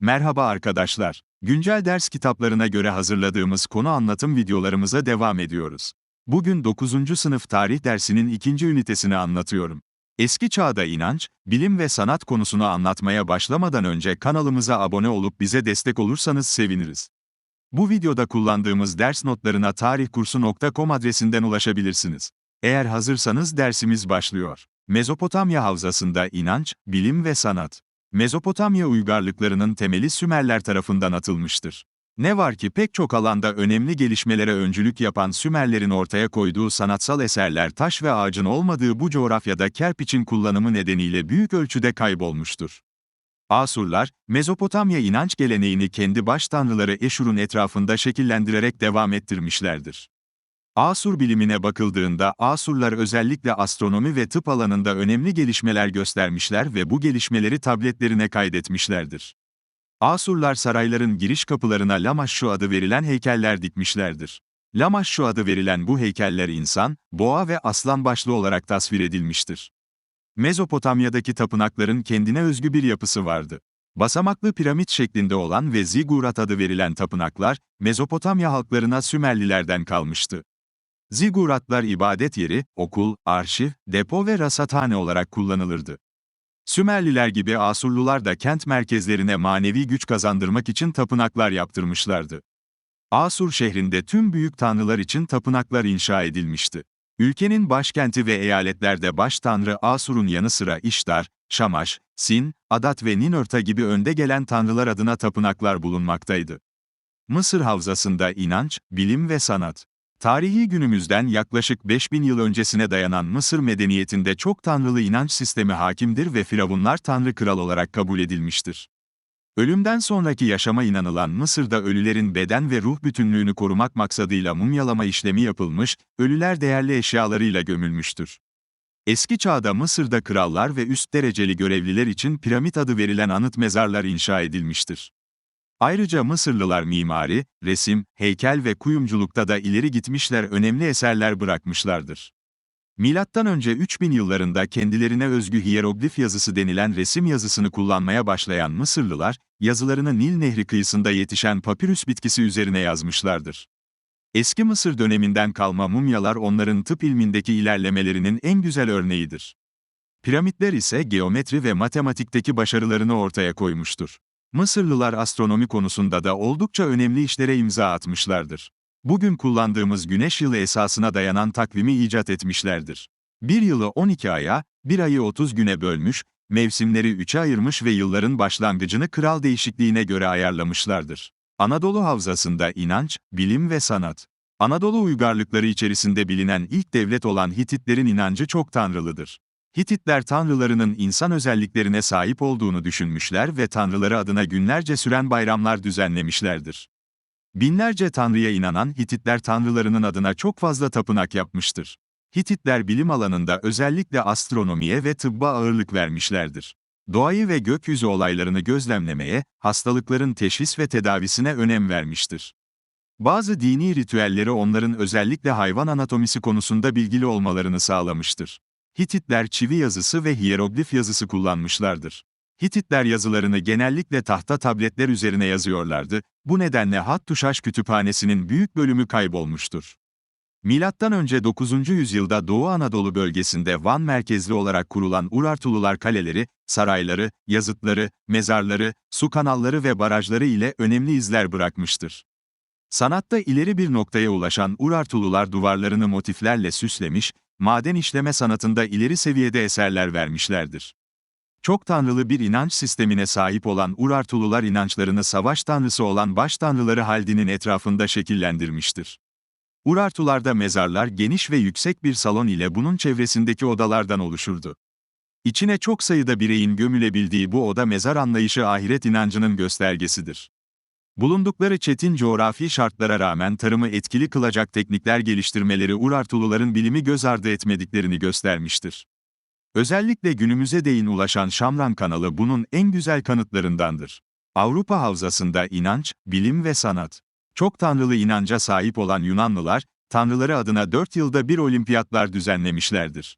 Merhaba arkadaşlar. Güncel ders kitaplarına göre hazırladığımız konu anlatım videolarımıza devam ediyoruz. Bugün 9. sınıf tarih dersinin ikinci ünitesini anlatıyorum. Eski çağda inanç, bilim ve sanat konusunu anlatmaya başlamadan önce kanalımıza abone olup bize destek olursanız seviniriz. Bu videoda kullandığımız ders notlarına tarihkursu.com adresinden ulaşabilirsiniz. Eğer hazırsanız dersimiz başlıyor. Mezopotamya Havzasında inanç, bilim ve sanat. Mezopotamya uygarlıklarının temeli Sümerler tarafından atılmıştır. Ne var ki pek çok alanda önemli gelişmelere öncülük yapan Sümerlerin ortaya koyduğu sanatsal eserler taş ve ağacın olmadığı bu coğrafyada kerpiçin kullanımı nedeniyle büyük ölçüde kaybolmuştur. Asurlar, Mezopotamya inanç geleneğini kendi baş tanrıları Eşur'un etrafında şekillendirerek devam ettirmişlerdir. Asur bilimine bakıldığında Asurlar özellikle astronomi ve tıp alanında önemli gelişmeler göstermişler ve bu gelişmeleri tabletlerine kaydetmişlerdir. Asurlar sarayların giriş kapılarına Lamaşşu adı verilen heykeller dikmişlerdir. Lamaşşu adı verilen bu heykeller insan, boğa ve aslan başlı olarak tasvir edilmiştir. Mezopotamya'daki tapınakların kendine özgü bir yapısı vardı. Basamaklı piramit şeklinde olan ve zigurat adı verilen tapınaklar, Mezopotamya halklarına Sümerlilerden kalmıştı. Ziguratlar ibadet yeri, okul, arşiv, depo ve rasathane olarak kullanılırdı. Sümerliler gibi Asurlular da kent merkezlerine manevi güç kazandırmak için tapınaklar yaptırmışlardı. Asur şehrinde tüm büyük tanrılar için tapınaklar inşa edilmişti. Ülkenin başkenti ve eyaletlerde baş tanrı Asur'un yanı sıra İştar, Şamaş, Sin, Adat ve Ninörta gibi önde gelen tanrılar adına tapınaklar bulunmaktaydı. Mısır Havzasında inanç, bilim ve sanat. Tarihi günümüzden yaklaşık 5000 yıl öncesine dayanan Mısır medeniyetinde çok tanrılı inanç sistemi hakimdir ve firavunlar tanrı kral olarak kabul edilmiştir. Ölümden sonraki yaşama inanılan Mısır'da ölülerin beden ve ruh bütünlüğünü korumak maksadıyla mumyalama işlemi yapılmış, ölüler değerli eşyalarıyla gömülmüştür. Eski çağda Mısır'da krallar ve üst dereceli görevliler için piramit adı verilen anıt mezarlar inşa edilmiştir. Ayrıca Mısırlılar mimari, resim, heykel ve kuyumculukta da ileri gitmişler önemli eserler bırakmışlardır. Milattan önce 3000 yıllarında kendilerine özgü hieroglif yazısı denilen resim yazısını kullanmaya başlayan Mısırlılar, yazılarını Nil Nehri kıyısında yetişen papirüs bitkisi üzerine yazmışlardır. Eski Mısır döneminden kalma mumyalar onların tıp ilmindeki ilerlemelerinin en güzel örneğidir. Piramitler ise geometri ve matematikteki başarılarını ortaya koymuştur. Mısırlılar astronomi konusunda da oldukça önemli işlere imza atmışlardır. Bugün kullandığımız güneş yılı esasına dayanan takvimi icat etmişlerdir. Bir yılı 12 aya, bir ayı 30 güne bölmüş, mevsimleri 3'e ayırmış ve yılların başlangıcını kral değişikliğine göre ayarlamışlardır. Anadolu Havzasında inanç, bilim ve sanat. Anadolu uygarlıkları içerisinde bilinen ilk devlet olan Hititlerin inancı çok tanrılıdır. Hititler tanrılarının insan özelliklerine sahip olduğunu düşünmüşler ve tanrıları adına günlerce süren bayramlar düzenlemişlerdir. Binlerce tanrıya inanan Hititler tanrılarının adına çok fazla tapınak yapmıştır. Hititler bilim alanında özellikle astronomiye ve tıbba ağırlık vermişlerdir. Doğayı ve gökyüzü olaylarını gözlemlemeye, hastalıkların teşhis ve tedavisine önem vermiştir. Bazı dini ritüelleri onların özellikle hayvan anatomisi konusunda bilgili olmalarını sağlamıştır. Hititler çivi yazısı ve hieroglif yazısı kullanmışlardır. Hititler yazılarını genellikle tahta tabletler üzerine yazıyorlardı, bu nedenle Hattuşaş kütüphanesinin büyük bölümü kaybolmuştur. Milattan önce 9. yüzyılda Doğu Anadolu bölgesinde Van merkezli olarak kurulan Urartulular kaleleri, sarayları, yazıtları, mezarları, su kanalları ve barajları ile önemli izler bırakmıştır. Sanatta ileri bir noktaya ulaşan Urartulular duvarlarını motiflerle süslemiş, maden işleme sanatında ileri seviyede eserler vermişlerdir. Çok tanrılı bir inanç sistemine sahip olan Urartulular inançlarını savaş tanrısı olan baş tanrıları Haldin'in etrafında şekillendirmiştir. Urartularda mezarlar geniş ve yüksek bir salon ile bunun çevresindeki odalardan oluşurdu. İçine çok sayıda bireyin gömülebildiği bu oda mezar anlayışı ahiret inancının göstergesidir. Bulundukları çetin coğrafi şartlara rağmen tarımı etkili kılacak teknikler geliştirmeleri Urartuluların bilimi göz ardı etmediklerini göstermiştir. Özellikle günümüze değin ulaşan Şamran kanalı bunun en güzel kanıtlarındandır. Avrupa havzasında inanç, bilim ve sanat. Çok tanrılı inanca sahip olan Yunanlılar, tanrıları adına dört yılda bir olimpiyatlar düzenlemişlerdir.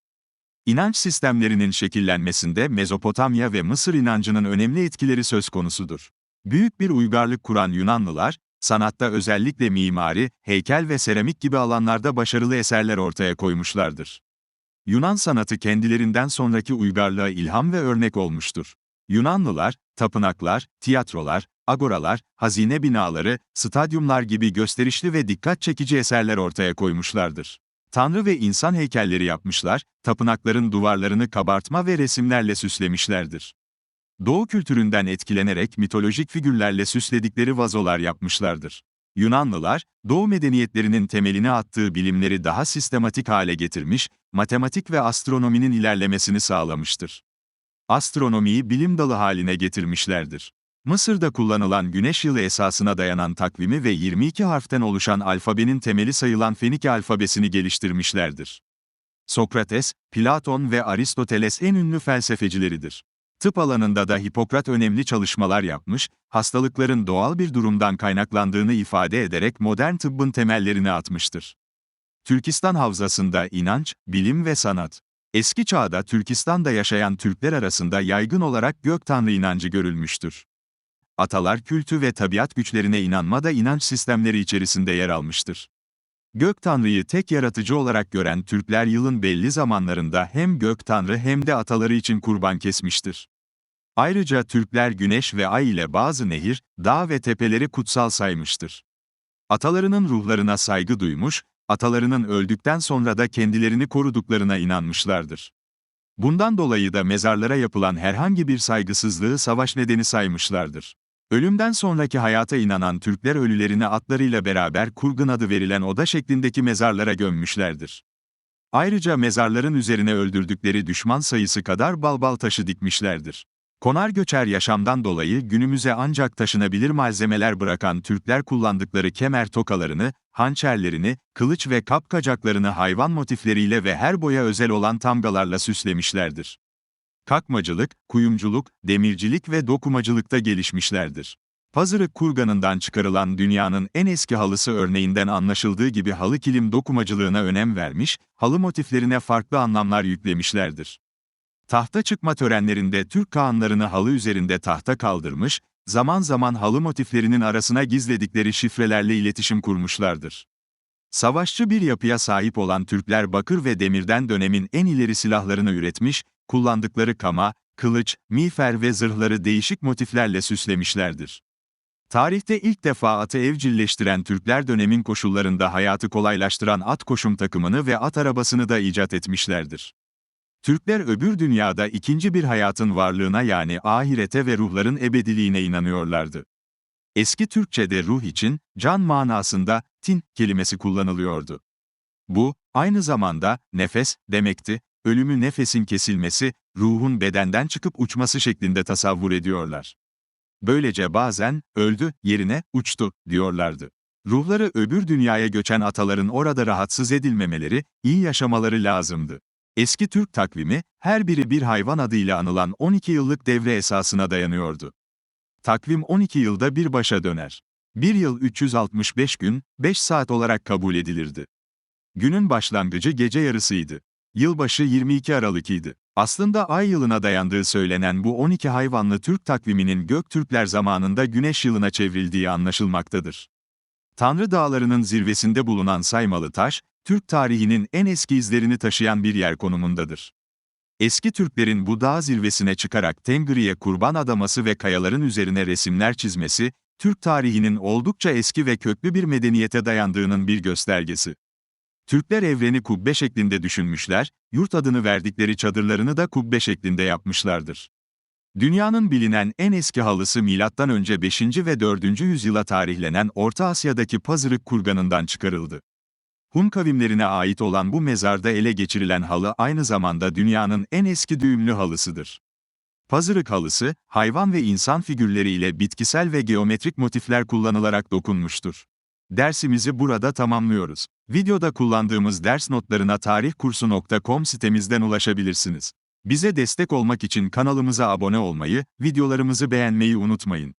İnanç sistemlerinin şekillenmesinde Mezopotamya ve Mısır inancının önemli etkileri söz konusudur. Büyük bir uygarlık kuran Yunanlılar, sanatta özellikle mimari, heykel ve seramik gibi alanlarda başarılı eserler ortaya koymuşlardır. Yunan sanatı kendilerinden sonraki uygarlığa ilham ve örnek olmuştur. Yunanlılar, tapınaklar, tiyatrolar, agoralar, hazine binaları, stadyumlar gibi gösterişli ve dikkat çekici eserler ortaya koymuşlardır. Tanrı ve insan heykelleri yapmışlar, tapınakların duvarlarını kabartma ve resimlerle süslemişlerdir. Doğu kültüründen etkilenerek mitolojik figürlerle süsledikleri vazolar yapmışlardır. Yunanlılar, Doğu medeniyetlerinin temelini attığı bilimleri daha sistematik hale getirmiş, matematik ve astronominin ilerlemesini sağlamıştır. Astronomiyi bilim dalı haline getirmişlerdir. Mısır'da kullanılan güneş yılı esasına dayanan takvimi ve 22 harften oluşan alfabenin temeli sayılan Fenike alfabesini geliştirmişlerdir. Sokrates, Platon ve Aristoteles en ünlü felsefecileridir. Tıp alanında da Hipokrat önemli çalışmalar yapmış, hastalıkların doğal bir durumdan kaynaklandığını ifade ederek modern tıbbın temellerini atmıştır. Türkistan Havzası'nda inanç, bilim ve sanat. Eski çağda Türkistan'da yaşayan Türkler arasında yaygın olarak gök tanrı inancı görülmüştür. Atalar kültü ve tabiat güçlerine inanma da inanç sistemleri içerisinde yer almıştır. Gök Tanrı'yı tek yaratıcı olarak gören Türkler yılın belli zamanlarında hem Gök Tanrı hem de ataları için kurban kesmiştir. Ayrıca Türkler güneş ve ay ile bazı nehir, dağ ve tepeleri kutsal saymıştır. Atalarının ruhlarına saygı duymuş, atalarının öldükten sonra da kendilerini koruduklarına inanmışlardır. Bundan dolayı da mezarlara yapılan herhangi bir saygısızlığı savaş nedeni saymışlardır. Ölümden sonraki hayata inanan Türkler ölülerini atlarıyla beraber kurgun adı verilen oda şeklindeki mezarlara gömmüşlerdir. Ayrıca mezarların üzerine öldürdükleri düşman sayısı kadar balbal taşı dikmişlerdir. Konar göçer yaşamdan dolayı günümüze ancak taşınabilir malzemeler bırakan Türkler kullandıkları kemer tokalarını, hançerlerini, kılıç ve kapkacaklarını hayvan motifleriyle ve her boya özel olan tamgalarla süslemişlerdir kakmacılık, kuyumculuk, demircilik ve dokumacılıkta gelişmişlerdir. Pazırık kurganından çıkarılan dünyanın en eski halısı örneğinden anlaşıldığı gibi halı kilim dokumacılığına önem vermiş, halı motiflerine farklı anlamlar yüklemişlerdir. Tahta çıkma törenlerinde Türk kağanlarını halı üzerinde tahta kaldırmış, zaman zaman halı motiflerinin arasına gizledikleri şifrelerle iletişim kurmuşlardır. Savaşçı bir yapıya sahip olan Türkler bakır ve demirden dönemin en ileri silahlarını üretmiş, kullandıkları kama, kılıç, miğfer ve zırhları değişik motiflerle süslemişlerdir. Tarihte ilk defa atı evcilleştiren Türkler dönemin koşullarında hayatı kolaylaştıran at koşum takımını ve at arabasını da icat etmişlerdir. Türkler öbür dünyada ikinci bir hayatın varlığına yani ahirete ve ruhların ebediliğine inanıyorlardı. Eski Türkçe'de ruh için, can manasında, tin kelimesi kullanılıyordu. Bu, aynı zamanda, nefes, demekti, ölümü nefesin kesilmesi, ruhun bedenden çıkıp uçması şeklinde tasavvur ediyorlar. Böylece bazen, öldü, yerine, uçtu, diyorlardı. Ruhları öbür dünyaya göçen ataların orada rahatsız edilmemeleri, iyi yaşamaları lazımdı. Eski Türk takvimi, her biri bir hayvan adıyla anılan 12 yıllık devre esasına dayanıyordu. Takvim 12 yılda bir başa döner. Bir yıl 365 gün, 5 saat olarak kabul edilirdi. Günün başlangıcı gece yarısıydı. Yılbaşı 22 Aralık idi. Aslında ay yılına dayandığı söylenen bu 12 hayvanlı Türk takviminin Göktürkler zamanında güneş yılına çevrildiği anlaşılmaktadır. Tanrı Dağları'nın zirvesinde bulunan Saymalı Taş, Türk tarihinin en eski izlerini taşıyan bir yer konumundadır. Eski Türklerin bu dağ zirvesine çıkarak Tengri'ye kurban adaması ve kayaların üzerine resimler çizmesi, Türk tarihinin oldukça eski ve köklü bir medeniyete dayandığının bir göstergesi. Türkler evreni kubbe şeklinde düşünmüşler, yurt adını verdikleri çadırlarını da kubbe şeklinde yapmışlardır. Dünyanın bilinen en eski halısı M.Ö. 5. ve 4. yüzyıla tarihlenen Orta Asya'daki Pazırık kurganından çıkarıldı. Hun kavimlerine ait olan bu mezarda ele geçirilen halı aynı zamanda dünyanın en eski düğümlü halısıdır. Pazırık halısı, hayvan ve insan figürleriyle bitkisel ve geometrik motifler kullanılarak dokunmuştur. Dersimizi burada tamamlıyoruz. Videoda kullandığımız ders notlarına tarihkursu.com sitemizden ulaşabilirsiniz. Bize destek olmak için kanalımıza abone olmayı, videolarımızı beğenmeyi unutmayın.